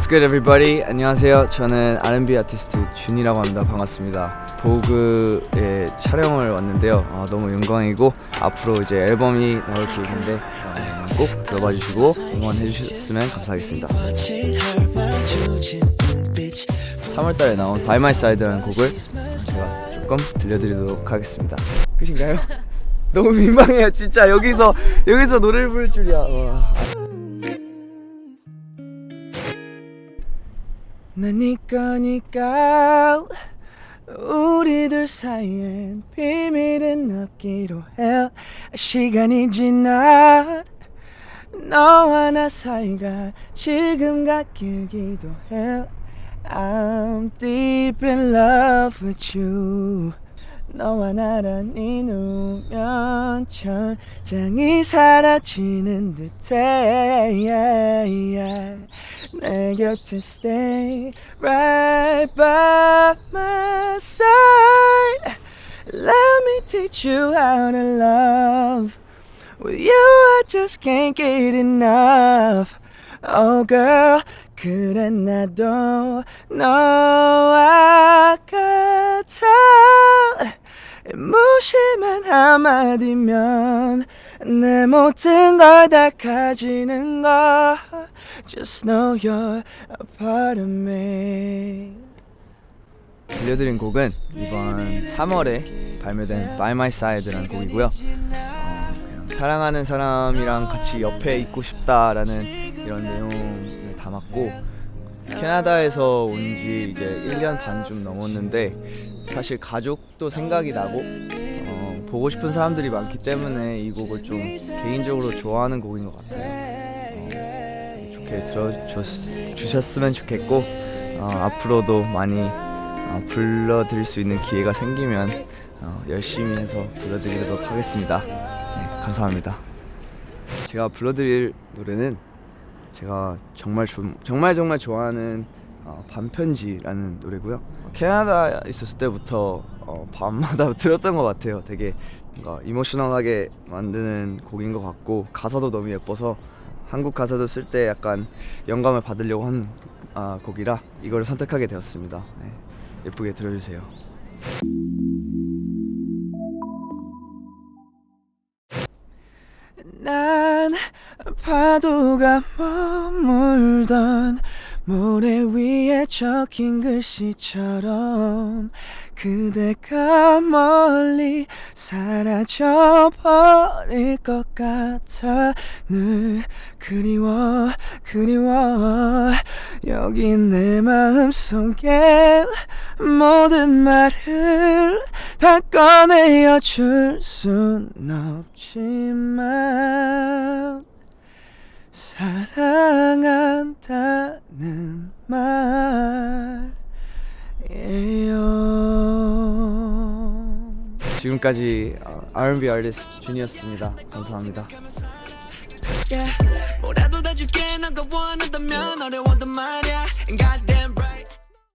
What's good everybody? 안녕하세요. 저는 R&B 아티스트 준이라고 합니다. 반갑습니다. 보그의 촬영을 왔는데요. 어, 너무 영광이고 앞으로 이제 앨범이 나올 계획인데 어, 꼭 들어봐 주시고 응원해 주셨으면 감사하겠습니다. 3월달에 나온 By My Side라는 곡을 제가 조금 들려드리도록 하겠습니다. 끝인가요? 너무 민망해요 진짜 여기서 여기서 노래를 부를 줄이야. 와. 난 니꺼니까 우리들 사이엔 비밀은 없기로 해. 시간이 지나 너와 나 사이가 지금 같길기도 해. I'm deep in love with you. 너와 나란히 누면 천장이 사라지는 듯해 yeah, yeah. 내 곁에 stay right by my side Let me teach you how to love With you I just can't get enough Oh girl 그래 나도 너와 같아 무심한 한마디면 내 모든 걸 다 가지는 거. Just know you're a part of me. 들려드린 곡은 이번 3월에 발매된 By My Side라는 곡이고요. 어, 사랑하는 사람이랑 같이 옆에 있고 싶다라는 이런 내용을 담았고 캐나다에서 온 지 이제 1년 반 좀 넘었는데 사실 가족도 생각이 나고 어, 보고 싶은 사람들이 많기 때문에 이 곡을 좀 개인적으로 좋아하는 곡인 것 같아요. 어, 좋게 들어주셨으면 좋겠고 어, 앞으로도 많이 어, 불러드릴 수 있는 기회가 생기면 어, 열심히 해서 불러드리도록 하겠습니다. 네, 감사합니다. 제가 불러드릴 노래는 제가 정말 좀 정말 정말 좋아하는 어, 반편지라는 노래고요. 캐나다에 있었을 때부터 어, 밤마다 들었던 것 같아요. 되게 뭔가 이모셔널하게 만드는 곡인 것 같고 가사도 너무 예뻐서 한국 가사도 쓸 때 약간 영감을 받으려고 한 아, 곡이라 이걸 선택하게 되었습니다. 네, 예쁘게 들어주세요. 난 파도가 머물던 모래 위에 적힌 글씨처럼 그대가 멀리 사라져 버릴 것 같아. 늘 그리워 그리워. 여기 내 마음 속에 모든 말을 다 꺼내어 줄 순 없지만 사랑한다는 말이에요. 지금까지 어, R&B 아티스트 준이었습니다. 감사합니다. yeah. 뭐라도 다 줄게. 너가 원한다면 어려워도 말야